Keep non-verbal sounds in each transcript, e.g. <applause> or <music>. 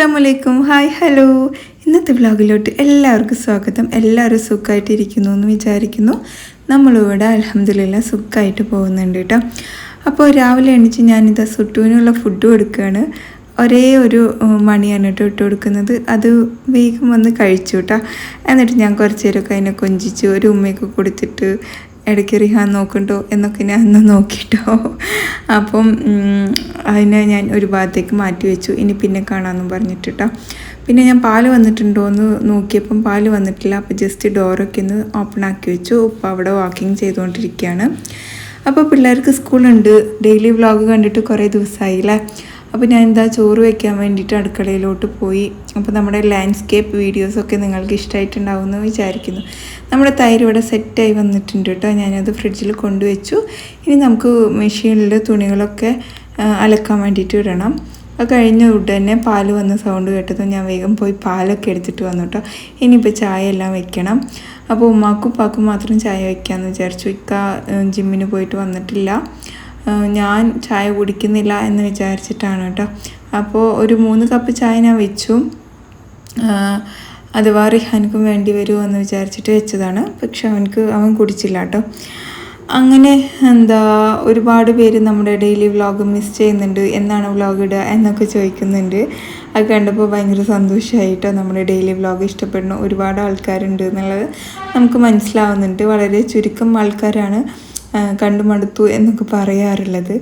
അസ്സാം വലൈക്കും hi hello. ഇന്നത്തെ വ്ലോഗിലോട്ട് എല്ലാവർക്കും സ്വാഗതം. എല്ലാവരും സുഖമായിട്ടിരിക്കുന്നു എന്ന് വിചാരിക്കുന്നു. നമ്മളിവിടെ അലഹമ്മദില്ല സുഖമായിട്ട് പോകുന്നുണ്ട് കേട്ടോ. അപ്പോൾ രാവിലെ എണീച്ച് ഞാനിതാ സുട്ടുവിനുള്ള ഫുഡ് കൊടുക്കുകയാണ് ഒരേ ഒരു മണിയാണ് കേട്ടോ ഇട്ട് കൊടുക്കുന്നത്. അത് വേഗം വന്ന് കഴിച്ചു കേട്ടോ. എന്നിട്ട് ഞാൻ കുറച്ച് നേരമൊക്കെ അതിനെ കൊഞ്ചിച്ച് ഒരു ഉമ്മയൊക്കെ കൊടുത്തിട്ട് ഇടയ്ക്ക് റിഹാൻ നോക്കണ്ടോ എന്നൊക്കെ ഞാൻ ഒന്ന് നോക്കിയിട്ടോ അപ്പം അതിനെ ഞാൻ ഒരു ഭാഗത്തേക്ക് മാറ്റി വെച്ചു. ഇനി പിന്നെ കാണാമെന്നും പറഞ്ഞിട്ടോ പിന്നെ ഞാൻ പാൽ വന്നിട്ടുണ്ടോ എന്ന് നോക്കിയപ്പം പാൽ വന്നിട്ടില്ല. അപ്പോൾ ജസ്റ്റ് ഡോറൊക്കെ ഒന്ന് ഓപ്പൺ ആക്കി വെച്ചു. ഉപ്പ അവിടെ വാക്കിംഗ് ചെയ്തുകൊണ്ടിരിക്കുകയാണ്. അപ്പോൾ പിള്ളേർക്ക് സ്കൂളുണ്ട്. ഡെയിലി വ്ളോഗ് കണ്ടിട്ട് കുറേ ദിവസമായില്ലേ? അപ്പോൾ ഞാൻ എന്താ ചോറ് വയ്ക്കാൻ വേണ്ടിയിട്ട് അടുക്കളയിലോട്ട് പോയി. അപ്പോൾ നമ്മുടെ ലാൻഡ്സ്കേപ്പ് വീഡിയോസൊക്കെ നിങ്ങൾക്ക് ഇഷ്ടമായിട്ടുണ്ടാവും എന്ന് വിചാരിക്കുന്നു. നമ്മുടെ തൈര് ഇവിടെ സെറ്റായി വന്നിട്ടുണ്ട് കേട്ടോ. ഞാനത് ഫ്രിഡ്ജിൽ കൊണ്ടുവച്ചു. ഇനി നമുക്ക് മെഷീനിൽ തുണികളൊക്കെ അലക്കാൻ വേണ്ടിയിട്ട് ഇടണം. അത് കഴിഞ്ഞ ഉടനെ പാൽ വന്ന സൗണ്ട് കേട്ടതും ഞാൻ വേഗം പോയി പാലൊക്കെ എടുത്തിട്ട് വന്നു കേട്ടോ. ഇനിയിപ്പോൾ ചായ എല്ലാം വെക്കണം. അപ്പോൾ ഉമ്മാക്കും ഉപ്പാക്കും മാത്രം ചായ വയ്ക്കാമെന്ന് വിചാരിച്ചു. ഇക്ക ജിമ്മിന് പോയിട്ട് വന്നിട്ടില്ല. ഞാൻ ചായ കുടിക്കുന്നില്ല എന്ന് വിചാരിച്ചിട്ടാണ് കേട്ടോ. അപ്പോൾ ഒരു മൂന്ന് കപ്പ് ചായ ഞാൻ വെച്ചു. അഥവാ റിഹാനിക്കും വേണ്ടി വരുമോ എന്ന് വിചാരിച്ചിട്ട് വെച്ചതാണ്. പക്ഷെ അവനക്ക് അവൻ കുടിച്ചില്ല കേട്ടോ. അങ്ങനെ എന്താ ഒരുപാട് പേര് നമ്മുടെ ഡെയിലി വ്ളോഗ് മിസ് ചെയ്യുന്നുണ്ട്. എന്നാണ് വ്ളോഗ് ഇടുക എന്നൊക്കെ ചോദിക്കുന്നുണ്ട്. അത് കണ്ടപ്പോൾ ഭയങ്കര സന്തോഷമായിട്ടോ നമ്മുടെ ഡെയിലി വ്ളോഗ് ഇഷ്ടപ്പെടുന്ന ഒരുപാട് ആൾക്കാരുണ്ട് എന്നുള്ളത് നമുക്ക് മനസ്സിലാവുന്നുണ്ട്. വളരെ ചുരുക്കം ആൾക്കാരാണ്. കണ്ടു മടുത്തു എന്നൊക്കെ പറയാറുള്ളത്.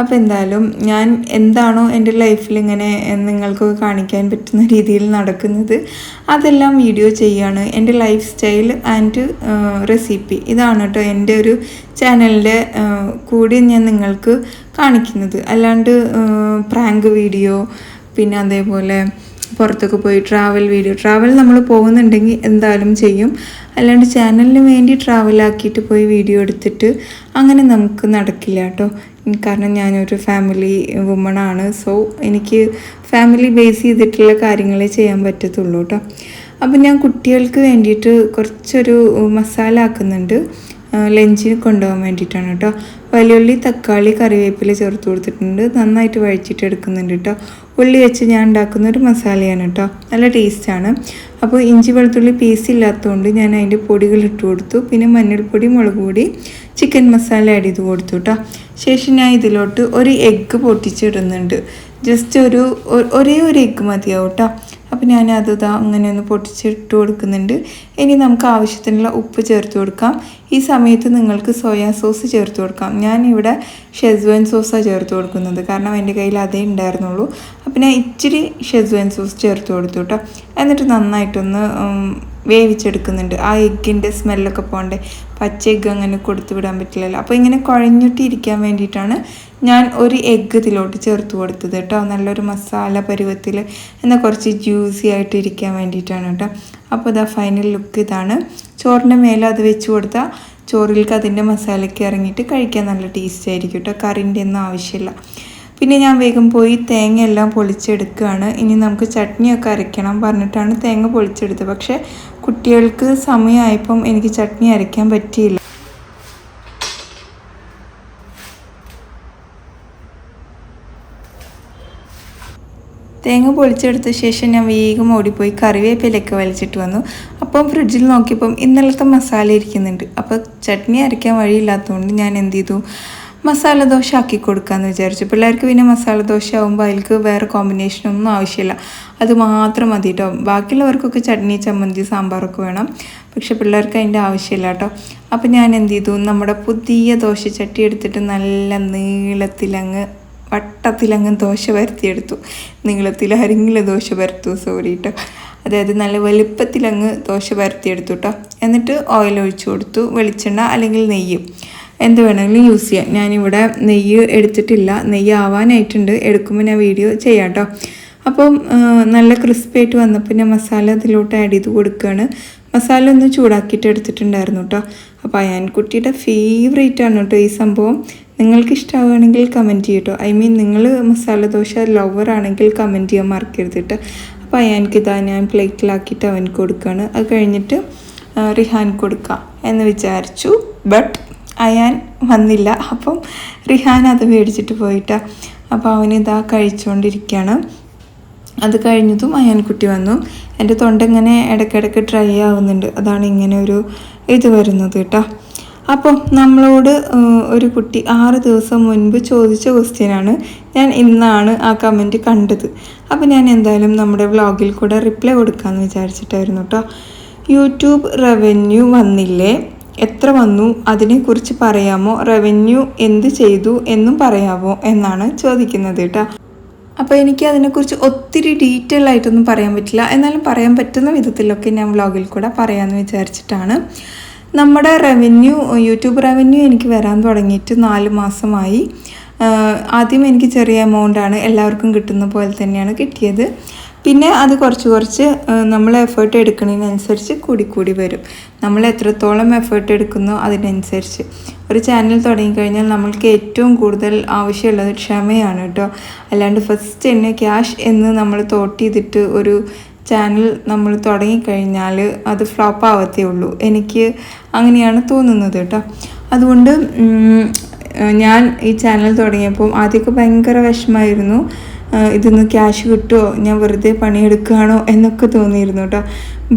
അപ്പോൾ എന്തായാലും ഞാൻ എന്താണോ എന്റെ ലൈഫിൽ ഇങ്ങനെ നിങ്ങൾക്ക് കാണിക്കാൻ പറ്റുന്ന രീതിയിൽ നടക്കുന്നത് അതെല്ലാം വീഡിയോ ചെയ്യുകയാണ്. എന്റെ ലൈഫ് സ്റ്റൈൽ ആൻഡ് റെസിപ്പി ഇതാണ് കേട്ടോ എന്റെ ഒരു ചാനലിന്റെ കൂടി ഞാൻ നിങ്ങൾക്ക് കാണിക്കുന്നത്. അല്ലാണ്ട് പ്രാങ്ക് വീഡിയോ പിന്നെ അതേപോലെ പുറത്തൊക്കെ പോയി ട്രാവൽ വീഡിയോ ട്രാവൽ നമ്മൾ പോകുന്നുണ്ടെങ്കിൽ എന്തായാലും ചെയ്യും. അല്ലാണ്ട് ചാനലിന് വേണ്ടി ട്രാവലാക്കിയിട്ട് പോയി വീഡിയോ എടുത്തിട്ട് അങ്ങനെ നമുക്ക് നടക്കില്ല കേട്ടോ. കാരണം ഞാനൊരു ഫാമിലി വുമണാണ് സോ എനിക്ക് ഫാമിലി ബേസ് ചെയ്തിട്ടുള്ള കാര്യങ്ങളെ ചെയ്യാൻ പറ്റത്തുള്ളൂ കേട്ടോ. അപ്പം ഞാൻ കുട്ടികൾക്ക് വേണ്ടിയിട്ട് കുറച്ചൊരു മസാല ആക്കുന്നുണ്ട്. ലഞ്ചിന് കൊണ്ടുപോകാൻ വേണ്ടിയിട്ടാണ് കേട്ടോ. വലിയുള്ളി തക്കാളി കറിവേപ്പില ചേർത്ത് കൊടുത്തിട്ടുണ്ട്. നന്നായിട്ട് വഴിച്ചിട്ട് എടുക്കുന്നുണ്ട് കേട്ടോ. ഉള്ളി വെച്ച് ഞാൻ ഉണ്ടാക്കുന്ന ഒരു മസാലയാണ് കേട്ടോ നല്ല ടേസ്റ്റാണ് അപ്പോൾ ഇഞ്ചി വെളുത്തുള്ളി പീസ് ഇല്ലാത്തതുകൊണ്ട് ഞാൻ അതിന്റെ പൊടികൾ ഇട്ട് കൊടുത്തു. പിന്നെ മഞ്ഞൾപ്പൊടി മുളക് പൊടി ചിക്കൻ മസാല ആഡ് ചെയ്ത് കൊടുത്തു കേട്ടോ ശേഷം ഞാൻ ഇതിലോട്ട് ഒരു എഗ്ഗ് പൊട്ടിച്ചിടുന്നുണ്ട്. ജസ്റ്റ് ഒരു ഒരേ ഒരു എഗ്ഗ് മതിയാവും കേട്ടോ അപ്പോൾ ഞാൻ അത് ഇതാ അങ്ങനെ ഒന്ന് പൊട്ടിച്ചിട്ട് കൊടുക്കുന്നുണ്ട്. ഇനി നമുക്ക് ആവശ്യത്തിനുള്ള ഉപ്പ് ചേർത്ത് കൊടുക്കാം. ഈ സമയത്ത് നിങ്ങൾക്ക് സോയാ സോസ് ചേർത്ത് കൊടുക്കാം. ഞാനിവിടെ ഷെസ്വാൻ സോസാണ് ചേർത്ത് കൊടുക്കുന്നത്. കാരണം എന്റെ കയ്യിൽ അതേ ഉണ്ടായിരുന്നുള്ളൂ. ഞാൻ ഇച്ചിരി ഷെസ്വാൻ സോസ് ചേർത്ത് കൊടുത്തു കേട്ടോ എന്നിട്ട് നന്നായിട്ടൊന്ന് വേവിച്ചെടുക്കുന്നുണ്ട്. ആ എഗ്ഗിന്റെ സ്മെല്ലൊക്കെ പോകണ്ടേ. പച്ച എഗ്ഗ് അങ്ങനെ കൊടുത്തു വിടാൻ പറ്റില്ലല്ലോ. അപ്പോൾ ഇങ്ങനെ കുഴഞ്ഞിട്ടിരിക്കാൻ വേണ്ടിയിട്ടാണ് ഞാൻ ഒരു എഗ്ഗ് ഇതിലോട്ട് ചേർത്ത് കൊടുത്തത് കേട്ടോ നല്ലൊരു മസാല പരുവത്തിൽ എന്നാൽ കുറച്ച് ജ്യൂസി ആയിട്ട് ഇരിക്കാൻ വേണ്ടിയിട്ടാണ് കേട്ടോ അപ്പോൾ ഇതാ ഫൈനൽ ലുക്ക് ഇതാണ്. ചോറിന്റെ മേലെ അത് വെച്ച് കൊടുത്താൽ ചോറിലേക്ക് അതിന്റെ മസാലയ്ക്ക് ഇറങ്ങിയിട്ട് കഴിക്കാൻ നല്ല ടേസ്റ്റ് ആയിരിക്കും കേട്ടോ കറിന്റെ ഒന്നും ആവശ്യമില്ല. പിന്നെ ഞാൻ വേഗം പോയി തേങ്ങ എല്ലാം പൊളിച്ചെടുക്കുകയാണ്. ഇനി നമുക്ക് ചട്നിയൊക്കെ അരയ്ക്കണം പറഞ്ഞിട്ടാണ് തേങ്ങ പൊളിച്ചെടുത്തത്. പക്ഷേ കുട്ടികൾക്ക് സമയമായപ്പം എനിക്ക് ചട്നി അരയ്ക്കാൻ പറ്റിയില്ല. തേങ്ങ പൊളിച്ചെടുത്ത ശേഷം ഞാൻ വേഗം ഓടിപ്പോയി കറിവേപ്പിലൊക്കെ വലിച്ചിട്ട് വന്നു. അപ്പം ഫ്രിഡ്ജിൽ നോക്കിയപ്പം ഇന്നലത്തെ മസാല ഇരിക്കുന്നുണ്ട്. അപ്പോൾ ചട്നി അരയ്ക്കാൻ വഴിയില്ലാത്തതുകൊണ്ട് ഞാൻ എന്ത് ചെയ്തു? മസാല ദോശ ആക്കി കൊടുക്കാമെന്ന് വിചാരിച്ചു. പിള്ളേർക്ക് പിന്നെ മസാല ദോശ ആകുമ്പോൾ അതിൽക്ക് വേറെ കോമ്പിനേഷനൊന്നും ആവശ്യമില്ല. അത് മാത്രം മതി കേട്ടോ ബാക്കിയുള്ളവർക്കൊക്കെ ചട്നി ചമ്മന്തി സാമ്പാറൊക്കെ വേണം. പക്ഷെ പിള്ളേർക്ക് അതിന്റെ ആവശ്യമില്ല കേട്ടോ അപ്പം ഞാൻ എന്ത് ചെയ്തു? നമ്മുടെ പുതിയ ദോശ ചട്ടി എടുത്തിട്ട് നല്ല നീളത്തിലങ്ങ് വട്ടത്തിലങ്ങ് ദോശ വരുത്തിയെടുത്തു. നീളത്തിൽ അരിങ്ങില ദോശ വരുത്തു. സോറി കേട്ടോ അതായത് നല്ല വലുപ്പത്തിലങ്ങ് ദോശ വരുത്തിയെടുത്തു കേട്ടോ എന്നിട്ട് ഓയിൽ ഒഴിച്ചു കൊടുത്തു. വെളിച്ചെണ്ണ അല്ലെങ്കിൽ നെയ്യ്. എന്ത് വേണമെങ്കിലും യൂസ് ചെയ്യാം. ഞാനിവിടെ നെയ്യ് എടുത്തിട്ടില്ല. നെയ്യ് ആവാനായിട്ടുണ്ട് എടുക്കുമ്പോൾ ഞാൻ വീഡിയോ ചെയ്യാം കേട്ടോ അപ്പം നല്ല ക്രിസ്പി ആയിട്ട് വന്നപ്പോൾ ഞാൻ മസാല അതിലോട്ട് ആഡ് ചെയ്ത് കൊടുക്കുകയാണ്. മസാല ഒന്ന് ചൂടാക്കിയിട്ട് എടുത്തിട്ടുണ്ടായിരുന്നു കേട്ടോ അപ്പോൾ അയാൻകുട്ടിയുടെ ഫേവറേറ്റ് ആണ് കേട്ടോ ഈ സംഭവം. നിങ്ങൾക്ക് ഇഷ്ടമാവുകയാണെങ്കിൽ കമന്റ് ചെയ്യട്ടോ ഐ മീൻ നിങ്ങൾ മസാല ദോശ ലവർ ആണെങ്കിൽ കമന്റ് ചെയ്യാൻ മറക്കരുത് കേട്ടോ അപ്പോൾ അയാൻക്ക് ഇതാ ഞാൻ പ്ലേറ്റിലാക്കിയിട്ട് അവൻ കൊടുക്കുകയാണ്. അത് കഴിഞ്ഞിട്ട് റിഹാൻ കൊടുക്കാം എന്ന് വിചാരിച്ചു. ബട്ട് അയാൻ വന്നില്ല. അപ്പം റിഹാൻ അത് മേടിച്ചിട്ട് പോയിട്ടാ. അപ്പോൾ ഇതാ കഴിച്ചുകൊണ്ടിരിക്കുകയാണ് അത് കഴിഞ്ഞതും അയാൻകുട്ടി വന്നു. എന്റെ തൊണ്ട ഇങ്ങനെ ഇടയ്ക്കിടയ്ക്ക് ഡ്രൈ ആവുന്നുണ്ട്. അതാണ് ഇങ്ങനെ ഒരു ഇത് വരുന്നത് കേട്ടോ. അപ്പോൾ നമ്മളോട് ഒരു കുട്ടി ആറ് ദിവസം മുൻപ് ചോദിച്ച ക്വസ്റ്റ്യനാണ് ഞാൻ ഇന്നാണ് ആ കമന്റ് കണ്ടത്. അപ്പോൾ ഞാൻ എന്തായാലും നമ്മുടെ വ്ളോഗിൽ കൂടെ റിപ്ലൈ കൊടുക്കാമെന്ന് വിചാരിച്ചിട്ടായിരുന്നു കേട്ടോ. യൂട്യൂബ് റവന്യൂ വന്നില്ലേ? എത്ര വന്നു? അതിനെക്കുറിച്ച് പറയാമോ? റവന്യൂ എന്ത് ചെയ്തു എന്നും പറയാമോ എന്നാണ് ചോദിക്കുന്നത് കേട്ടോ. അപ്പോൾ എനിക്ക് അതിനെക്കുറിച്ച് ഒത്തിരി ഡീറ്റെയിൽ ആയിട്ടൊന്നും പറയാൻ പറ്റില്ല. എന്നാലും പറയാൻ പറ്റുന്ന വിധത്തിലൊക്കെ ഞാൻ വ്ലോഗിൽ കൂടെ പറയാമെന്ന് വിചാരിച്ചിട്ടാണ്. നമ്മുടെ റവന്യൂ യൂട്യൂബ് റവന്യൂ എനിക്ക് വരാൻ തുടങ്ങിയിട്ട് നാല് മാസമായി. ആദ്യം എനിക്ക് ചെറിയ എമൗണ്ടാണ് എല്ലാവർക്കും കിട്ടുന്ന പോലെ തന്നെയാണ് കിട്ടിയത്. പിന്നെ അത് കുറച്ച് കുറച്ച് നമ്മൾ എഫേർട്ട് എടുക്കുന്നതിനനുസരിച്ച് കൂടി കൂടി വരും. നമ്മൾ എത്രത്തോളം എഫേർട്ട് എടുക്കുന്നു അതിനനുസരിച്ച്. ഒരു ചാനൽ തുടങ്ങിക്കഴിഞ്ഞാൽ നമ്മൾക്ക് ഏറ്റവും കൂടുതൽ ആവശ്യമുള്ളത് ക്ഷമയാണ് കേട്ടോ അല്ലാണ്ട് ഫസ്റ്റ് തന്നെ ക്യാഷ് എന്ന് നമ്മൾ തോട്ട് ചെയ്തിട്ട് ഒരു ചാനൽ നമ്മൾ തുടങ്ങിക്കഴിഞ്ഞാൽ അത് ഫ്ലോപ്പ് ആവത്തേ ഉള്ളൂ. എനിക്ക് അങ്ങനെയാണ് തോന്നുന്നത് കേട്ടോ അതുകൊണ്ട് ഞാൻ ഈ ചാനൽ തുടങ്ങിയപ്പോൾ ആദ്യമൊക്കെ ഭയങ്കര വിഷമമായിരുന്നു. ഇതിന്ന് ക്യാഷ് കിട്ടുമോ ഞാൻ വെറുതെ പണിയെടുക്കുകയാണോ? എന്നൊക്കെ തോന്നിയിരുന്നു കേട്ടോ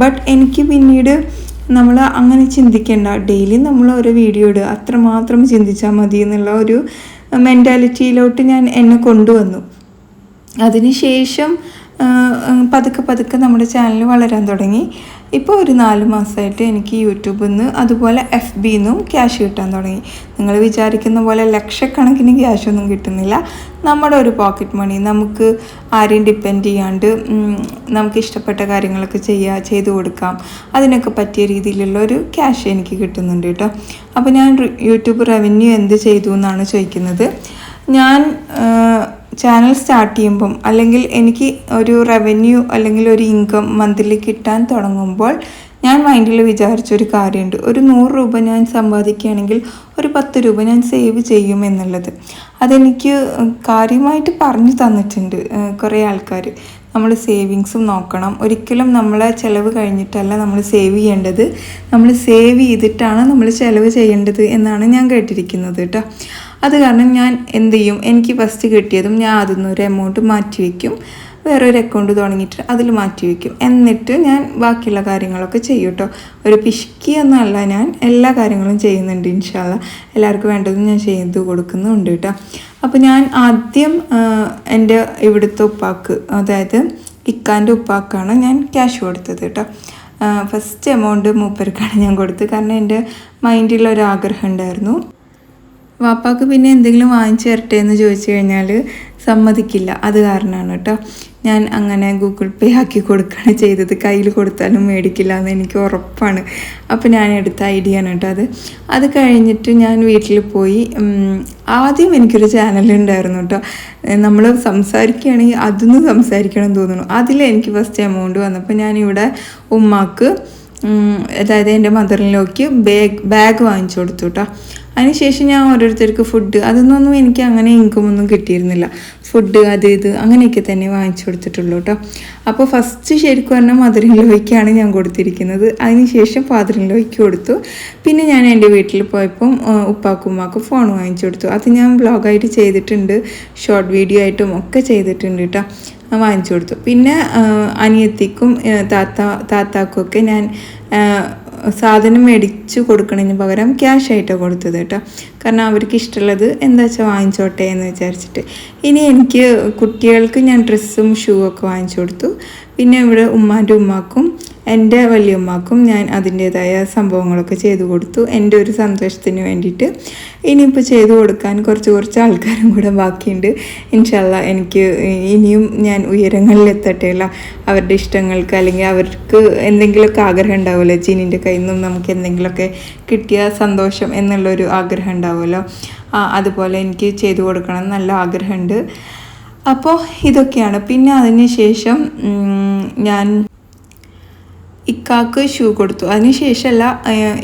ബട്ട് എനിക്ക് പിന്നീട് നമ്മൾ അങ്ങനെ ചിന്തിക്കേണ്ട. ഡെയിലി നമ്മൾ ഒരു വീഡിയോ ഇടുക. അത്രമാത്രം ചിന്തിച്ചാൽ മതി എന്നുള്ള ഒരു മെന്റാലിറ്റിയിലോട്ട് ഞാൻ എന്നെ കൊണ്ടുവന്നു. അതിനുശേഷം പതുക്കെ പതുക്കെ നമ്മുടെ ചാനൽ വളരാൻ തുടങ്ങി. ഇപ്പോൾ ഒരു നാല് മാസമായിട്ട് എനിക്ക് യൂട്യൂബിൽ നിന്ന് അതുപോലെ എഫ് ബിയിൽ നിന്നും ക്യാഷ് കിട്ടാൻ തുടങ്ങി. നിങ്ങൾ വിചാരിക്കുന്ന പോലെ ലക്ഷക്കണക്കിന് ക്യാഷൊന്നും കിട്ടുന്നില്ല. നമ്മുടെ ഒരു പോക്കറ്റ് മണി നമുക്ക് ആരെയും ഡിപ്പെൻഡ് ചെയ്യാണ്ട് നമുക്ക് ഇഷ്ടപ്പെട്ട കാര്യങ്ങളൊക്കെ ചെയ്യുക ചെയ്തു കൊടുക്കാം. അതിനൊക്കെ പറ്റിയ രീതിയിലുള്ള ഒരു ക്യാഷ് എനിക്ക് കിട്ടുന്നുണ്ട് കേട്ടോ. അപ്പോൾ ഞാൻ യൂട്യൂബ് റവന്യൂ എന്ത് ചെയ്തു എന്നാണ് ചോദിക്കുന്നത്. ഞാൻ ചാനൽ സ്റ്റാർട്ട് ചെയ്യുമ്പം അല്ലെങ്കിൽ എനിക്ക് ഒരു റവന്യൂ അല്ലെങ്കിൽ ഒരു ഇൻകം മന്ത്ലി കിട്ടാൻ തുടങ്ങുമ്പോൾ ഞാൻ മൈൻഡിൽ വിചാരിച്ചൊരു കാര്യമുണ്ട്. ഒരു നൂറ് രൂപ ഞാൻ സമ്പാദിക്കുകയാണെങ്കിൽ ഒരു പത്ത് രൂപ ഞാൻ സേവ് ചെയ്യും എന്നുള്ളത്. അതെനിക്ക് കാര്യമായിട്ട് പറഞ്ഞു തന്നിട്ടുണ്ട് കുറേ ആൾക്കാർ നമ്മൾ സേവിങ്സും നോക്കണം. ഒരിക്കലും നമ്മളെ ചിലവ് കഴിഞ്ഞിട്ടല്ല നമ്മൾ സേവ് ചെയ്യേണ്ടത്. നമ്മൾ സേവ് ചെയ്തിട്ടാണ് നമ്മൾ ചിലവ് ചെയ്യേണ്ടത് എന്നാണ് ഞാൻ കേട്ടിരിക്കുന്നത് കേട്ടോ. അത് കാരണം ഞാൻ എന്ത് ചെയ്യും? എനിക്ക് ഫസ്റ്റ് കിട്ടിയതും ഞാൻ അതിൽ നിന്നൊരു എമൗണ്ട് മാറ്റി വയ്ക്കും വേറൊരു അക്കൗണ്ട് തുടങ്ങിയിട്ട് അതിൽ മാറ്റി വയ്ക്കും എന്നിട്ട് ഞാൻ ബാക്കിയുള്ള കാര്യങ്ങളൊക്കെ ചെയ്യും കേട്ടോ ഒരു പിശുക്കി എന്നല്ല ഞാൻ എല്ലാ കാര്യങ്ങളും ചെയ്യുന്നുണ്ട് ഇൻഷാല്ല എല്ലാവർക്കും വേണ്ടതും ഞാൻ ചെയ്ത് കൊടുക്കുന്നുണ്ട് കേട്ടോ അപ്പോൾ ഞാൻ ആദ്യം എന്റെ ഇവിടുത്തെ ഉപ്പാക്ക് അതായത് ഇക്കാന്റെ ഉപ്പാക്കാണ് ഞാൻ ക്യാഷ് കൊടുത്തത് കേട്ടോ ഫസ്റ്റ് എമൗണ്ട് മൂപ്പർക്കാണ് ഞാൻ കൊടുത്തത്. കാരണം എന്റെ മൈൻഡിലൊരാഗ്രഹം ഉണ്ടായിരുന്നു. വാപ്പാക്ക് പിന്നെ എന്തെങ്കിലും വാങ്ങിച്ചു തരട്ടെ എന്ന് ചോദിച്ചു കഴിഞ്ഞാൽ സമ്മതിക്കില്ല. അത് കാരണമാണ് കേട്ടോ. ഞാൻ അങ്ങനെ ഗൂഗിൾ പേ ആക്കി കൊടുക്കുകയാണ് ചെയ്തത്. കയ്യിൽ കൊടുത്താലും മേടിക്കില്ല എന്ന് എനിക്ക് ഉറപ്പാണ്. അപ്പോൾ ഞാൻ എടുത്ത ഐഡിയ ആണ് കേട്ടോ അത്. അത് കഴിഞ്ഞിട്ട് ഞാൻ വീട്ടിൽ പോയി ആദ്യം എനിക്കൊരു ചാനൽ ഉണ്ടായിരുന്നു കേട്ടോ. നമ്മൾ സംസാരിക്കുകയാണെങ്കിൽ അതൊന്നും സംസാരിക്കണം എന്ന് തോന്നുന്നു. അതിൽ എനിക്ക് ഫസ്റ്റ് എമൗണ്ട് വന്നപ്പോൾ ഞാനിവിടെ ഉമ്മാക്ക് അതായത് എന്റെ മദറിലേക്ക് ബാഗ് ബാഗ് വാങ്ങിച്ചു കൊടുത്തു കേട്ടോ. അതിനുശേഷം ഞാൻ ഓരോരുത്തർക്ക് ഫുഡ് അതൊന്നും എനിക്ക് അങ്ങനെ ഇൻകം ഒന്നും കിട്ടിയിരുന്നില്ല. ഫുഡ് അത് ഇത് അങ്ങനെയൊക്കെ തന്നെ വാങ്ങിച്ചു കൊടുത്തിട്ടുള്ളൂ കേട്ടോ അപ്പോൾ ഫസ്റ്റ് ശരിക്കും പറഞ്ഞാൽ മദറിൻ ലോയ്ക്കാണ് ഞാൻ കൊടുത്തിരിക്കുന്നത്. അതിനുശേഷം ഫാദറിൻ ലോയ്ക്ക് കൊടുത്തു. പിന്നെ ഞാൻ എന്റെ വീട്ടിൽ പോയപ്പം ഉപ്പാക്കും ഉമ്മാക്കും ഫോൺ വാങ്ങിച്ചു കൊടുത്തു. അത് ഞാൻ ബ്ലോഗായിട്ട് ചെയ്തിട്ടുണ്ട്. ഷോർട്ട് വീഡിയോ ആയിട്ടും ഒക്കെ ചെയ്തിട്ടുണ്ട് കേട്ടോ വാങ്ങിച്ചു കൊടുത്തു. പിന്നെ അനിയത്തിക്കും താത്ത താത്താക്കും ഒക്കെ ഞാൻ സാധനം മേടിച്ചു കൊടുക്കണതിന് പകരം ക്യാഷ് ആയിട്ടോ കൊടുത്തത് കേട്ടോ. കാരണം അവർക്ക് ഇഷ്ടമുള്ളത് എന്താ വെച്ചാൽ വാങ്ങിച്ചോട്ടെ എന്ന് വിചാരിച്ചിട്ട്. ഇനി എനിക്ക് കുട്ടികൾക്ക് ഞാൻ ഡ്രസ്സും ഷൂ ഒക്കെ വാങ്ങിച്ചു കൊടുത്തു. പിന്നെ ഇവിടെ ഉമ്മാന്റെ ഉമ്മാക്കും എന്റെ വലിയമ്മക്കും ഞാൻ അതിന്റേതായ സംഭവങ്ങളൊക്കെ ചെയ്തു കൊടുത്തു. എന്റെ ഒരു സന്തോഷത്തിന് വേണ്ടിയിട്ട് ഇനിയിപ്പോൾ ചെയ്തു കൊടുക്കാൻ കുറച്ച് കുറച്ച് ആൾക്കാരും കൂടെ ബാക്കിയുണ്ട്. ഇൻഷല്ല എനിക്ക് ഇനിയും ഞാൻ ഉയരങ്ങളിൽ എത്തട്ടെയല്ല അവരുടെ ഇഷ്ടങ്ങൾക്ക് അല്ലെങ്കിൽ അവർക്ക് എന്തെങ്കിലുമൊക്കെ ആഗ്രഹം ഉണ്ടാവുമല്ലോ ജീനിന്റെ കയ്യിൽ നിന്നും നമുക്ക് എന്തെങ്കിലുമൊക്കെ കിട്ടിയ സന്തോഷം എന്നുള്ളൊരു ആഗ്രഹം ഉണ്ടാവുമല്ലോ. അതുപോലെ എനിക്ക് ചെയ്തു കൊടുക്കണം നല്ല ആഗ്രഹമുണ്ട്. അപ്പോൾ ഇതൊക്കെയാണ്. പിന്നെ അതിന് ശേഷം ഞാൻ ഇക്കാക്ക് ഷൂ കൊടുത്തു. അതിന് ശേഷമല്ല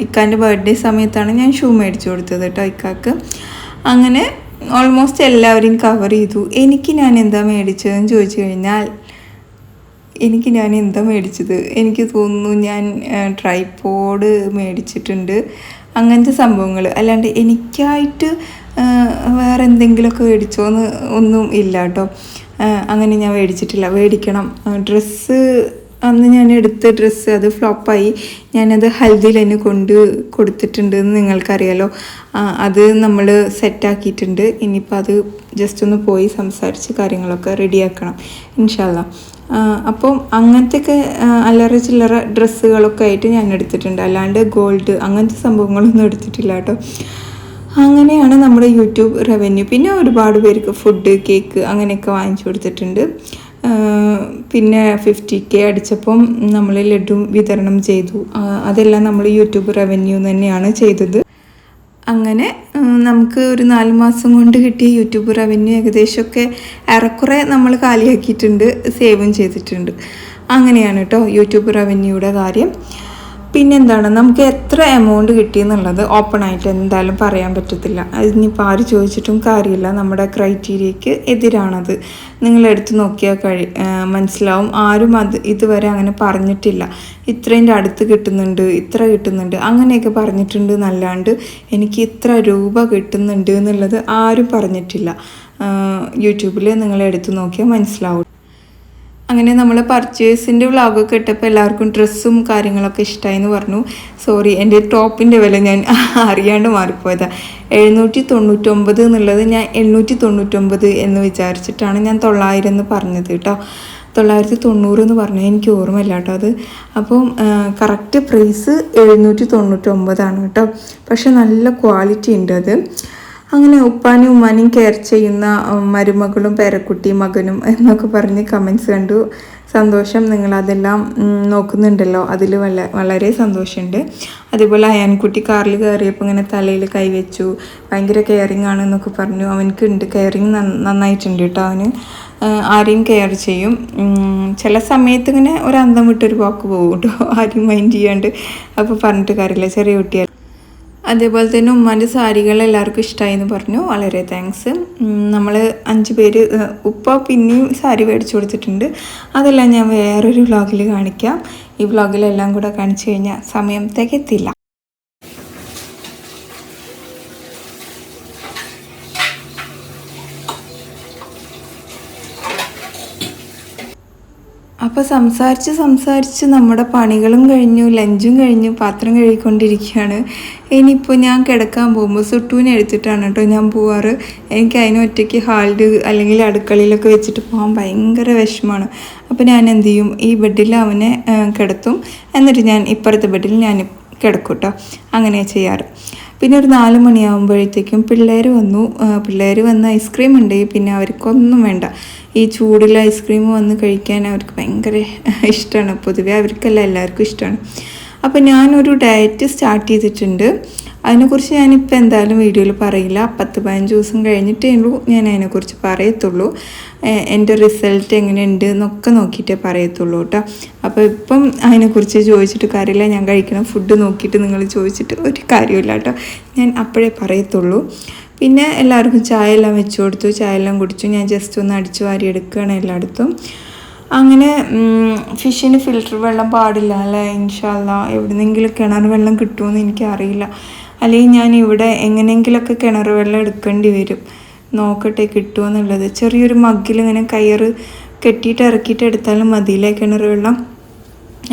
ഇക്കാന്റെ ബർത്ത്ഡേ സമയത്താണ് ഞാൻ ഷൂ മേടിച്ചു കൊടുത്തത് കേട്ടോ ഇക്കാക്ക്. അങ്ങനെ ഓൾമോസ്റ്റ് എല്ലാവരെയും കവർ ചെയ്തു. എനിക്ക് ഞാൻ എന്താ മേടിച്ചതെന്ന് ചോദിച്ചു കഴിഞ്ഞാൽ എനിക്ക് ഞാൻ എന്താ മേടിച്ചത്? എനിക്ക് തോന്നുന്നു ഞാൻ ട്രൈപോഡ് മേടിച്ചിട്ടുണ്ട്. അങ്ങനത്തെ സംഭവങ്ങൾ അല്ലാണ്ട് എനിക്കായിട്ട് വേറെ എന്തെങ്കിലുമൊക്കെ മേടിച്ചോന്ന് ഒന്നും ഇല്ല കേട്ടോ. അങ്ങനെ ഞാൻ മേടിച്ചിട്ടില്ല. മേടിക്കണം. ഡ്രസ്സ് അന്ന് ഞാൻ എടുത്ത ഡ്രസ്സ് അത് ഫ്ലോപ്പായി. ഞാനത് ഹൽദിയിൽ തന്നെ കൊണ്ട് കൊടുത്തിട്ടുണ്ട് എന്ന് നിങ്ങൾക്കറിയാലോ. അത് നമ്മൾ സെറ്റാക്കിയിട്ടുണ്ട്. ഇനിയിപ്പോൾ അത് ജസ്റ്റ് ഒന്ന് പോയി സംസാരിച്ച് കാര്യങ്ങളൊക്കെ റെഡിയാക്കണം ഇൻഷാല്ല അപ്പം അങ്ങനത്തെയൊക്കെ അല്ലറ ചില്ലറ ഡ്രസ്സുകളൊക്കെ ആയിട്ട് ഞാൻ എടുത്തിട്ടുണ്ട്. അല്ലാണ്ട് ഗോൾഡ് അങ്ങനത്തെ സംഭവങ്ങളൊന്നും എടുത്തിട്ടില്ല കേട്ടോ. അങ്ങനെയാണ് നമ്മുടെ യൂട്യൂബ് റവന്യൂ പിന്നെ ഒരുപാട് പേർക്ക് ഫുഡ് കേക്ക് അങ്ങനെയൊക്കെ വാങ്ങിച്ചു കൊടുത്തിട്ടുണ്ട്. പിന്നെ ഫിഫ്റ്റി കെ അടിച്ചപ്പം നമ്മൾ ലഡു വിതരണം ചെയ്തു. അതെല്ലാം നമ്മൾ യൂട്യൂബ് റവന്യൂ തന്നെയാണ് ചെയ്തത്. അങ്ങനെ നമുക്ക് ഒരു നാല് മാസം കൊണ്ട് കിട്ടിയ യൂട്യൂബ് റവന്യൂ ഏകദേശമൊക്കെ ഏറെക്കുറെ നമ്മൾ കാലിയാക്കിയിട്ടുണ്ട് സേവും ചെയ്തിട്ടുണ്ട്. അങ്ങനെയാണ് കേട്ടോ യൂട്യൂബ് റവന്യൂയുടെ കാര്യം. പിന്നെന്താണ്? നമുക്ക് എത്ര എമൗണ്ട് കിട്ടിയെന്നുള്ളത് ഓപ്പൺ ആയിട്ട് എന്തായാലും പറയാൻ പറ്റത്തില്ല. അതിനിപ്പോൾ ആര് ചോദിച്ചിട്ടും കാര്യമില്ല. നമ്മുടെ ക്രൈറ്റീരിയക്ക് എതിരാണത്. നിങ്ങൾ എടുത്തു നോക്കിയാൽ കഴി മനസ്സിലാവും. ആരും അത് ഇതുവരെ അങ്ങനെ പറഞ്ഞിട്ടില്ല. ഇത്രേന്റെ അടുത്ത് കിട്ടുന്നുണ്ട് ഇത്ര കിട്ടുന്നുണ്ട് അങ്ങനെയൊക്കെ പറഞ്ഞിട്ടുണ്ട് എന്നല്ലാണ്ട് എനിക്ക് ഇത്ര രൂപ കിട്ടുന്നുണ്ട് എന്നുള്ളത് ആരും പറഞ്ഞിട്ടില്ല. യൂട്യൂബിൽ നിങ്ങൾ എടുത്തു നോക്കിയാൽ മനസ്സിലാവും. അങ്ങനെ നമ്മൾ പർച്ചേസിന്റെ വ്ളോഗൊക്കെ ഇട്ടപ്പോൾ എല്ലാവർക്കും ഡ്രസ്സും കാര്യങ്ങളൊക്കെ ഇഷ്ടമായി എന്ന് പറഞ്ഞു. സോറി എന്റെ ടോപ്പിന്റെ വില ഞാൻ <laughs> അറിയാണ്ട് മാറിപ്പോയതാണ് എഴുന്നൂറ്റി തൊണ്ണൂറ്റൊമ്പത് എന്നുള്ളത് ഞാൻ എണ്ണൂറ്റി തൊണ്ണൂറ്റൊമ്പത് എന്ന് വിചാരിച്ചിട്ടാണ് ഞാൻ തൊള്ളായിരം എന്ന് പറഞ്ഞത് കേട്ടോ. തൊള്ളായിരത്തി തൊണ്ണൂറ് എന്ന് പറഞ്ഞു. എനിക്ക് ഓർമ്മയില്ല കേട്ടോ അത്. അപ്പം കറക്റ്റ് പ്രൈസ് എഴുന്നൂറ്റി തൊണ്ണൂറ്റൊമ്പതാണ് കേട്ടോ. പക്ഷെ നല്ല ക്വാളിറ്റി ഉണ്ട് അത്. അങ്ങനെ ഉപ്പാനും ഉമ്മാനും കെയർ ചെയ്യുന്ന മരുമകളും പേരക്കുട്ടി മകനും എന്നൊക്കെ പറഞ്ഞ് കമൻസ് കണ്ടു. സന്തോഷം. നിങ്ങളതെല്ലാം നോക്കുന്നുണ്ടല്ലോ. അതിൽ വല്ല വളരെ സന്തോഷമുണ്ട്. അതേപോലെ അയാൻകുട്ടി കാറിൽ കയറിയപ്പോൾ ഇങ്ങനെ തലയിൽ കൈവച്ചു ഭയങ്കര കെയറിങ് ആണ് എന്നൊക്കെ പറഞ്ഞു. അവനക്ക് ഉണ്ട്. കെയറിങ് നന്നായിട്ടുണ്ട് കേട്ടോ അവന്. ആരെയും കെയർ ചെയ്യും. ചില സമയത്ത് ഇങ്ങനെ ഒരു അന്തം വിട്ടൊരു വാക്ക് പോകും കേട്ടോ ആരും മൈൻഡ് ചെയ്യാണ്ട്. അപ്പോൾ പറഞ്ഞിട്ട് കാര്യമില്ല. ചെറിയ കുട്ടിയാണ് അതേപോലെ തന്നെ ഉമ്മാന്റെ സാരികൾ എല്ലാവർക്കും ഇഷ്ടമായി എന്ന് പറഞ്ഞു. വളരെ താങ്ക്സ് നമ്മൾ അഞ്ച് പേര് ഉപ്പ പിന്നെയും സാരി മേടിച്ചു കൊടുത്തിട്ടുണ്ട്. അതെല്ലാം ഞാൻ വേറൊരു വ്ളോഗിൽ കാണിക്കാം. ഈ വ്ളോഗിലെല്ലാം കൂടെ കാണിച്ചു കഴിഞ്ഞാൽ സമയം തികത്തില്ല അപ്പോൾ സംസാരിച്ച് സംസാരിച്ച് നമ്മുടെ പണികളും കഴിഞ്ഞു ലഞ്ചും കഴിഞ്ഞു പാത്രം കഴുകിക്കൊണ്ടിരിക്കുകയാണ്. ഇനിയിപ്പോൾ ഞാൻ കിടക്കാൻ പോകുമ്പോൾ സുട്ടുവിനെ എടുത്തിട്ടാണ് കേട്ടോ ഞാൻ പോവാറ്. എനിക്ക് അതിന് ഒറ്റയ്ക്ക് ഹാളിൽ അല്ലെങ്കിൽ അടുക്കളയിലൊക്കെ വെച്ചിട്ട് പോകാൻ ഭയങ്കര വിഷമമാണ്. അപ്പോൾ ഞാൻ എന്ത് ചെയ്യും? ഈ ബെഡിൽ അവനെ കിടത്തും. എന്നിട്ട് ഞാൻ ഇപ്പുറത്തെ ബെഡിൽ ഞാൻ കിടക്കും കേട്ടോ. അങ്ങനെയാണ് ചെയ്യാറ്. പിന്നെ ഒരു നാല് മണിയാകുമ്പോഴത്തേക്കും പിള്ളേർ വന്നു. പിള്ളേർ വന്ന് ഐസ്ക്രീം ഉണ്ട്. പിന്നെ അവർക്കൊന്നും വേണ്ട. ഈ ചൂടിൽ ഐസ്ക്രീം വന്ന് കഴിക്കാൻ അവർക്ക് ഭയങ്കര ഇഷ്ടമാണ്. പൊതുവേ അവർക്കല്ല എല്ലാവർക്കും ഇഷ്ടമാണ്. അപ്പോൾ ഞാനൊരു ഡയറ്റ് സ്റ്റാർട്ട് ചെയ്തിട്ടുണ്ട്. അതിനെക്കുറിച്ച് ഞാനിപ്പോൾ എന്തായാലും വീഡിയോയിൽ പറയില്ല. പത്ത് പതിനഞ്ച് ദിവസം കഴിഞ്ഞിട്ടേ ഉള്ളൂ ഞാൻ അതിനെക്കുറിച്ച് പറയത്തുള്ളൂ. എന്റെ റിസൾട്ട് എങ്ങനെയുണ്ട് എന്നൊക്കെ നോക്കിയിട്ടേ പറയത്തുള്ളൂ കേട്ടോ. അപ്പോൾ ഇപ്പം അതിനെക്കുറിച്ച് ചോദിച്ചിട്ട് കാര്യമില്ല. ഞാൻ കഴിക്കണം ഫുഡ് നോക്കിയിട്ട് നിങ്ങൾ ചോദിച്ചിട്ട് ഒരു കാര്യമില്ല കേട്ടോ. ഞാൻ അപ്പോഴേ പറയത്തുള്ളൂ. പിന്നെ എല്ലാവർക്കും ചായ എല്ലാം വെച്ച് കൊടുത്തു. ചായ എല്ലാം കുടിച്ചു. ഞാൻ ജസ്റ്റ് ഒന്ന് അടിച്ചു വാരി എടുക്കുകയാണ് എല്ലായിടത്തും. അങ്ങനെ ഫിഷിന് ഫിൽറ്റർ വെള്ളം പാടില്ല അല്ലേ? ഇൻഷാല്ല എവിടുന്നെങ്കിലും കിണർ വെള്ളം കിട്ടുമെന്ന് എനിക്കറിയില്ല. അല്ലെങ്കിൽ ഞാൻ ഇവിടെ എങ്ങനെയെങ്കിലുമൊക്കെ കിണർ വെള്ളം എടുക്കേണ്ടി വരും. നോക്കട്ടെ കിട്ടുമെന്നുള്ളത് ചെറിയൊരു മഗ്ഗിൽ ഇങ്ങനെ കയറ് കെട്ടിയിട്ട് ഇറക്കിയിട്ട് എടുത്താലും മതിയില്ലേ കിണർ വെള്ളം?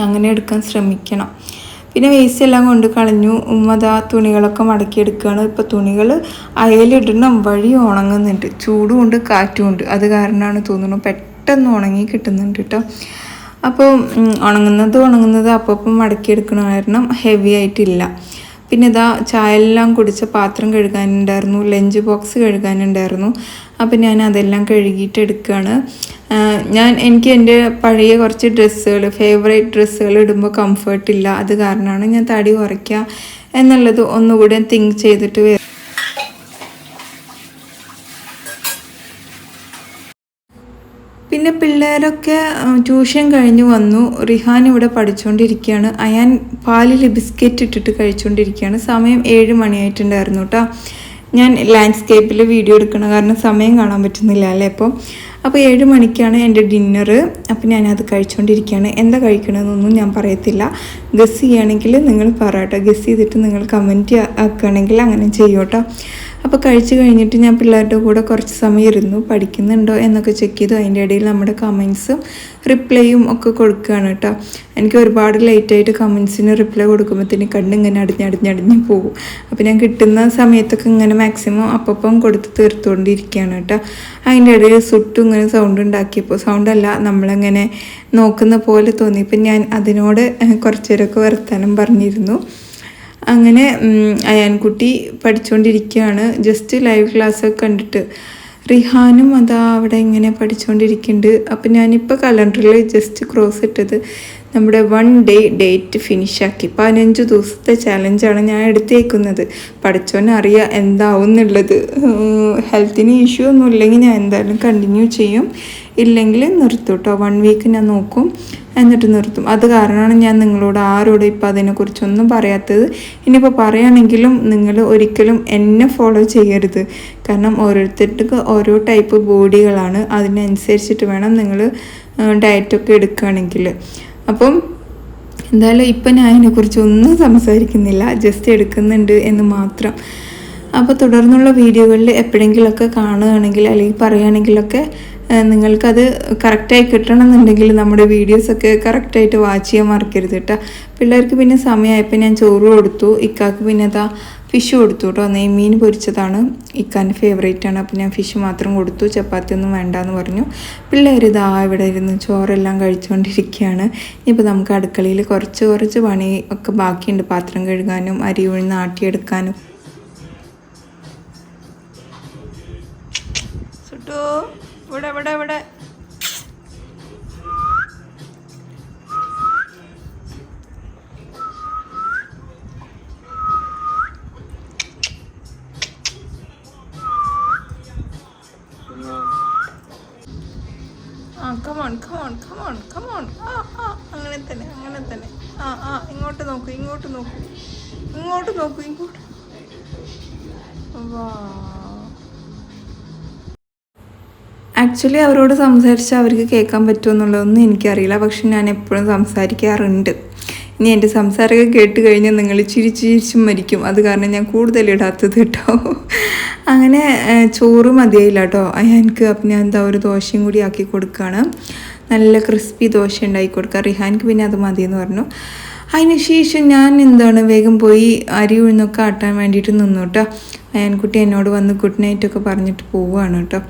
അങ്ങനെ എടുക്കാൻ ശ്രമിക്കണം. പിന്നെ വേസ്റ്റ് എല്ലാം കൊണ്ട് കളഞ്ഞു. ഉമ്മ ദാ തുണികളൊക്കെ മടക്കിയെടുക്കുകയാണ് ഇപ്പോൾ തുണികൾ അയലിടണം വഴി ഉണങ്ങുന്നുണ്ട്. ചൂടും ഉണ്ട് കാറ്റും ഉണ്ട്. അത് കാരണമാണ് തോന്നുന്നു പെട്ടെന്ന് ഉണങ്ങി കിട്ടുന്നുണ്ട് കേട്ടോ അപ്പോൾ ഉണങ്ങുന്നത് ഉണങ്ങുന്നത് ഉണങ്ങുന്നത് അപ്പം മടക്കിയെടുക്കണ കാരണം ഹെവി ആയിട്ടില്ല. പിന്നെ ഇതാ ചായ എല്ലാം കുടിച്ച പാത്രം കഴുകാനുണ്ടായിരുന്നു ലഞ്ച് ബോക്സ് കഴുകാനുണ്ടായിരുന്നു. അപ്പം ഞാൻ അതെല്ലാം കഴുകിയിട്ട് എടുക്കുകയാണ് ഞാൻ എനിക്ക് എന്റെ പഴയ കുറച്ച് ഡ്രസ്സുകൾ ഫേവറേറ്റ് ഡ്രസ്സുകൾ ഇടുമ്പോൾ കംഫർട്ട് ഇല്ല. അത് കാരണമാണ് ഞാൻ തടി കുറയ്ക്കുക എന്നുള്ളത് ഒന്നുകൂടെ തിങ്ക് ചെയ്തിട്ട് വേ- പിന്നെ പിള്ളേരൊക്കെ ട്യൂഷൻ കഴിഞ്ഞ് വന്നു. റിഹാൻ ഇവിടെ പഠിച്ചുകൊണ്ടിരിക്കുകയാണ് അയാൻ പാലിൽ ബിസ്ക്കറ്റ് ഇട്ടിട്ട് കഴിച്ചുകൊണ്ടിരിക്കുകയാണ് സമയം ഏഴ് മണിയായിട്ടുണ്ടായിരുന്നു കേട്ടോ ഞാൻ ലാൻഡ്സ്കേപ്പിൽ വീഡിയോ എടുക്കണം കാരണം സമയം കാണാൻ പറ്റുന്നില്ല അല്ലേ അപ്പോൾ അപ്പോൾ ഏഴ് മണിക്കാണ് എന്റെ ഡിന്നർ അപ്പോൾ ഞാനത് കഴിച്ചുകൊണ്ടിരിക്കുകയാണ് എന്താ കഴിക്കണമെന്നൊന്നും ഞാൻ പറയത്തില്ല. ഗസ് ചെയ്യുകയാണെങ്കിൽ നിങ്ങൾ പറയട്ടോ ഗസ് ചെയ്തിട്ട് നിങ്ങൾ കമന്റ് ആക്കുകയാണെങ്കിൽ അങ്ങനെ ചെയ്യും കേട്ടോ അപ്പോൾ കഴിച്ച് കഴിഞ്ഞിട്ട് ഞാൻ പിള്ളേരുടെ കൂടെ കുറച്ച് സമയം ഇരുന്നു പഠിക്കുന്നുണ്ടോ എന്നൊക്കെ ചെക്ക് ചെയ്തു. അതിന്റെ ഇടയിൽ നമ്മുടെ കമൻസും റിപ്ലൈയും ഒക്കെ കൊടുക്കുകയാണ് കേട്ടോ. എനിക്ക് ഒരുപാട് ലേറ്റായിട്ട് കമൻസിന് റിപ്ലൈ കൊടുക്കുമ്പോഴത്തേന് കണ്ണിങ്ങനെ അടിഞ്ഞടിഞ്ഞടിഞ്ഞ് പോകും. അപ്പോൾ ഞാൻ കിട്ടുന്ന സമയത്തൊക്കെ ഇങ്ങനെ മാക്സിമം അപ്പം കൊടുത്ത് തീർത്തുകൊണ്ടിരിക്കുകയാണ് കേട്ടോ. അതിന്റെ ഇടയിൽ സുട്ടും ഇങ്ങനെ സൗണ്ട് ഉണ്ടാക്കിയപ്പോൾ സൗണ്ടല്ല നമ്മളങ്ങനെ നോക്കുന്ന പോലെ തോന്നി. ഇപ്പം ഞാൻ അതിനോട് കുറച്ചേരൊക്കെ വർത്താനം പറഞ്ഞിരുന്നു. അങ്ങനെ അയാൻകുട്ടി പഠിച്ചുകൊണ്ടിരിക്കുകയാണ് ജസ്റ്റ് ലൈവ് ക്ലാസ്സൊക്കെ കണ്ടിട്ട്. റിഹാനും അതാ അവിടെ ഇങ്ങനെ പഠിച്ചുകൊണ്ടിരിക്കുന്നുണ്ട് അപ്പം ഞാനിപ്പോൾ കലണ്ടറിൽ ജസ്റ്റ് ക്രോസ് ഇട്ടത്. നമ്മുടെ വൺ ഡേ ഡേറ്റ് ഫിനിഷാക്കി പതിനഞ്ച് ദിവസത്തെ ചലഞ്ചാണ് ഞാൻ എടുത്തേക്കുന്നത്. പഠിച്ചോനെ എന്താവും എന്നുള്ളത്. ഹെൽത്തിന് ഇഷ്യൂ ഒന്നും ഇല്ലെങ്കിൽ ഞാൻ എന്തായാലും കണ്ടിന്യൂ ചെയ്യും. ഇല്ലെങ്കിൽ നിർത്തും കേട്ടോ വൺ വീക്ക് ഞാൻ നോക്കും. എന്നിട്ട് നിർത്തും. അത് കാരണമാണ് ഞാൻ നിങ്ങളോട് ആരോട് ഇപ്പം അതിനെക്കുറിച്ചൊന്നും പറയാത്തത്. ഇനിയിപ്പോൾ പറയുകയാണെങ്കിലും നിങ്ങൾ ഒരിക്കലും എന്നെ ഫോളോ ചെയ്യരുത്. കാരണം ഓരോരുത്തർക്ക് ഓരോ ടൈപ്പ് ബോഡികളാണ് അതിനനുസരിച്ചിട്ട് വേണം നിങ്ങൾ ഡയറ്റൊക്കെ എടുക്കുകയാണെങ്കിൽ. അപ്പം എന്തായാലും ഇപ്പം ഞാൻ അതിനെക്കുറിച്ച് ഒന്നും സംസാരിക്കുന്നില്ല. ജസ്റ്റ് എടുക്കുന്നുണ്ട് എന്ന് മാത്രം. അപ്പോൾ തുടർന്നുള്ള വീഡിയോകളിൽ എപ്പോഴെങ്കിലുമൊക്കെ കാണുകയാണെങ്കിൽ അല്ലെങ്കിൽ പറയുകയാണെങ്കിലൊക്കെ നിങ്ങൾക്കത് കറക്റ്റായി കിട്ടണമെന്നുണ്ടെങ്കിൽ നമ്മുടെ വീഡിയോസൊക്കെ കറക്റ്റായിട്ട് വാച്ച് ചെയ്യാൻ മറക്കരുത് കേട്ടോ. പിള്ളേർക്ക് പിന്നെ സമയമായപ്പോൾ ഞാൻ ചോറ് കൊടുത്തു. ഇക്കാക്ക് പിന്നെ അതാ ഫിഷ് കൊടുത്തു കേട്ടോ നെയ്മീൻ പൊരിച്ചതാണ്. ഇക്കാന്റെ ഫേവറേറ്റ് ആണ്. അപ്പോൾ ഞാൻ ഫിഷ് മാത്രം കൊടുത്തു. ചപ്പാത്തി ഒന്നും വേണ്ടെന്ന് പറഞ്ഞു. പിള്ളേർ ഇതാ ഇവിടെ ഇരുന്ന് ചോറെല്ലാം കഴിച്ചുകൊണ്ടിരിക്കുകയാണ് ഇപ്പോൾ നമുക്ക് അടുക്കളയിൽ കുറച്ച് കുറച്ച് പണി ഒക്കെ ബാക്കിയുണ്ട്. പാത്രം കഴുകാനും അരി ഉഴുന്ന് ആട്ടിയെടുക്കാനും. ഇവിടെ ഇവിടെ ഇവിടെ. ആക്ച്വലി അവരോട് സംസാരിച്ചാൽ അവർക്ക് കേൾക്കാൻ പറ്റുമോ എന്നുള്ളതൊന്നും എനിക്കറിയില്ല. പക്ഷെ ഞാൻ എപ്പോഴും സംസാരിക്കാറുണ്ട്. ഇനി എന്റെ സംസാരമൊക്കെ കേട്ട് കഴിഞ്ഞാൽ നിങ്ങൾ ചിരിച്ച് ചിരിച്ചും മരിക്കും. അത് കാരണം ഞാൻ കൂടുതൽ ഇടാത്തത് കേട്ടോ. അങ്ങനെ ചോറ് മതിയായില്ല കേട്ടോ. എനിക്ക് അപ്പം ഞാൻ എന്താ ഒരു ദോശയും കൂടി ആക്കി കൊടുക്കുകയാണ് നല്ല ക്രിസ്പി ദോശ ഉണ്ടാക്കി കൊടുക്കുക റിഹാൻക്ക് പിന്നെ അത് മതിയെന്ന് പറഞ്ഞു. അതിന് ശേഷം ഞാൻ എന്താണ് വേഗം പോയി അരി ഉഴുന്നൊക്കെ ആട്ടാൻ വേണ്ടിയിട്ട് നിന്നു കേട്ടോ. അയാൻകുട്ടി എന്നോട് വന്ന് ഗുഡ് നൈറ്റൊക്കെ പറഞ്ഞിട്ട് പോവുകയാണ് കേട്ടോ.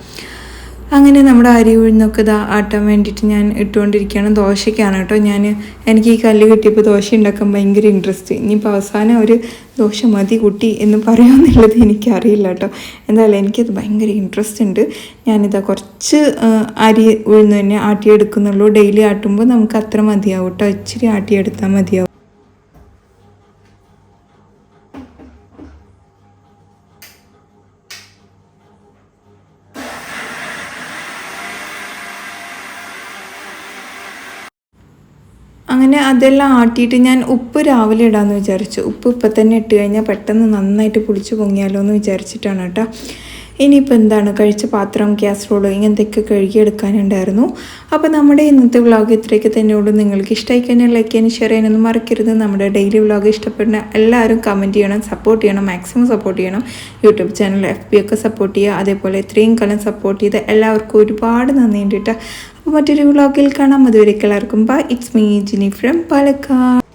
അങ്ങനെ നമ്മുടെ അരി ഉഴുന്നൊക്കെ ഇതാ ആട്ടാൻ വേണ്ടിയിട്ട് ഞാൻ ഇട്ടുകൊണ്ടിരിക്കുകയാണ്. ദോശയ്ക്കാണ് കേട്ടോ ഞാൻ എനിക്ക് ഈ കല്ല് കിട്ടിയപ്പോൾ ദോശ ഉണ്ടാക്കാൻ ഭയങ്കര ഇൻട്രസ്റ്റ് ഇനിയിപ്പോൾ അവസാനം ഒരു ദോശ മതി കുട്ടി എന്ന് പറയാമെന്നുള്ളത് എനിക്കറിയില്ല കേട്ടോ. എന്തായാലും എനിക്കത് ഭയങ്കര ഇൻട്രസ്റ്റ് ഉണ്ട്. ഞാനിതാ കുറച്ച് അരി ഉഴുന്ന് തന്നെ ആട്ടിയെടുക്കുന്നുള്ളൂ. ഡെയിലി ആട്ടുമ്പോൾ നമുക്ക് അത്ര മതിയാവും കേട്ടോ ഇച്ചിരി ആട്ടിയെടുത്താൽ മതിയാവും. അതെല്ലാം ആട്ടിയിട്ട് ഞാൻ ഉപ്പ് രാവിലെ ഇടാമെന്ന് വിചാരിച്ചു. ഉപ്പ് ഇപ്പം തന്നെ ഇട്ട് കഴിഞ്ഞാൽ പെട്ടെന്ന് നന്നായിട്ട് പുളിച്ച് പൊങ്ങിയാലോ എന്ന് വിചാരിച്ചിട്ടാണ് കേട്ടോ. ഇനിയിപ്പോൾ എന്താണ്? കഴിച്ച പാത്രം കാസറോൾ ഇങ്ങനത്തെയൊക്കെ കഴുകിയെടുക്കാനുണ്ടായിരുന്നു? അപ്പോൾ നമ്മുടെ ഇന്നത്തെ വ്ളോഗ് ഇത്രയൊക്കെ തന്നെയുള്ളൂ നിങ്ങൾക്ക് ഇഷ്ടമായി കഴിഞ്ഞാൽ ലൈക്ക് ചെയ്യാനും ഷെയർ ചെയ്യാനൊന്നും മറക്കരുത്. നമ്മുടെ ഡെയിലി വ്ളോഗ് ഇഷ്ടപ്പെടുന്ന എല്ലാവരും കമന്റ് ചെയ്യണം സപ്പോർട്ട് ചെയ്യണം മാക്സിമം സപ്പോർട്ട് ചെയ്യണം. യൂട്യൂബ് ചാനൽ എഫ് ബി ഒക്കെ സപ്പോർട്ട് ചെയ്യുക. അതേപോലെ ഇത്രയും കാലം സപ്പോർട്ട് ചെയ്ത എല്ലാവർക്കും ഒരുപാട് നന്ദിയുണ്ട് കേട്ടോ. അപ്പോൾ മറ്റൊരു വ്ളോഗിൽ കാണാം. അതുവരെ എല്ലാവർക്കും bye it's me Jini from Palakkad